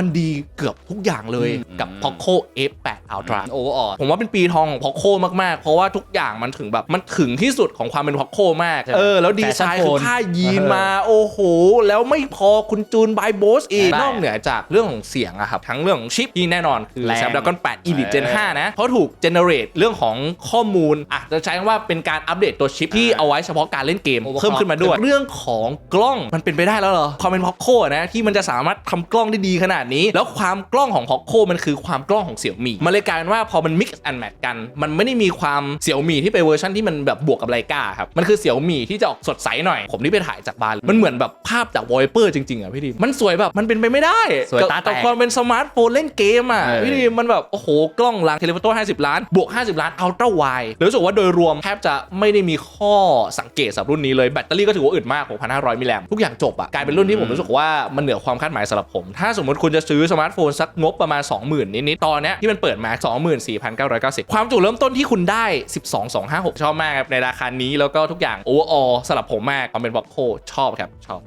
มันดีเกือบทุกอย่างเลยอืมกับ Poco F8 Ultra โอเวอร์ออผมว่าเป็นปีทองของ Poco มากๆ เพราะว่าทุกอย่างมันถึงแบบมันถึงที่สุดของความเป็น Poco มากใช่ไหมเออ แล้วดีไซน์ Fashion คือ phone ผ้ายีนเออมา โอ้โห แล้วไม่พอคุณจูนบายโบสอีกได้นอกเหนือจากเรื่องของเสียงอะครับ ทั้งเรื่องของชิปที่แน่นอนคือแรง Snapdragon 8 Elite Gen เออ5นะเพราะถูก generate เรื่องของข้อมูลอะจะใช้คำว่าเป็นการอัปเดตตัวชิปที่เอาไว้เฉพาะการเล่นเกม Overclock เพิ่มขึ้นมาด้วยเรื่องของกล้องมันเป็นไปได้แล้วเหรอความเป็น Poco นะที่มันจะสามารถทำกล้องได้ดีขนาดนี้ แล้วความกล้องของ Poco มันคือความกล้องของเสี่ยวมี่มันเลยกลายเป็นว่าพอมัน mix and match กัน มันไม่ได้มีความเสี่ยวมี่ที่เป็นเวอร์ชันที่มันแบบบวกกับไลกาครับ มันคือเสี่ยวมี่ที่จะออกสดใสหน่อย ผมที่ไปถ่ายจากบาร์มันเหมือนแบบภาพจากวอลเปอร์จริงๆอะพี่ดิมมันสวยแบบมันเป็นไปไม่ได้สวยตากับแตกความเป็นสมาร์ทโฟนเล่นเกมอะเออพี่ดิมมันแบบโอ้โหกล้องหลังเทเลโฟโต้50 ล้าน บวก 50 ล้านอัลตร้าไวแล้วรู้สึกว่าโดยรวมแทบจะไม่ได้มีข้อสังเกตสำหรับรุ่นนี้เลยแบตเตอรี่ก็ถือว่าอึดมาก6,500มิลลิแอมทุกอย่างจบอะกลายเป็นรุ่นที่ผมรู้สึกว่ามันเหนือความคาดหมายสำหรับผม ถ้าสมมติคุณจะซื้อสมาร์ทโฟนสักงบประมาณ 20,000นิดๆตอนเนี้ยที่มันเปิดมา24,990 ความจุเริ่มต้นที่คุณได้ 12,256 ชอบมากครับในราคานี้แล้วก็ทุกอย่างโอเวอร์ออสำหรับผมมากความเป็นบ็อกโคชอบครับชอบ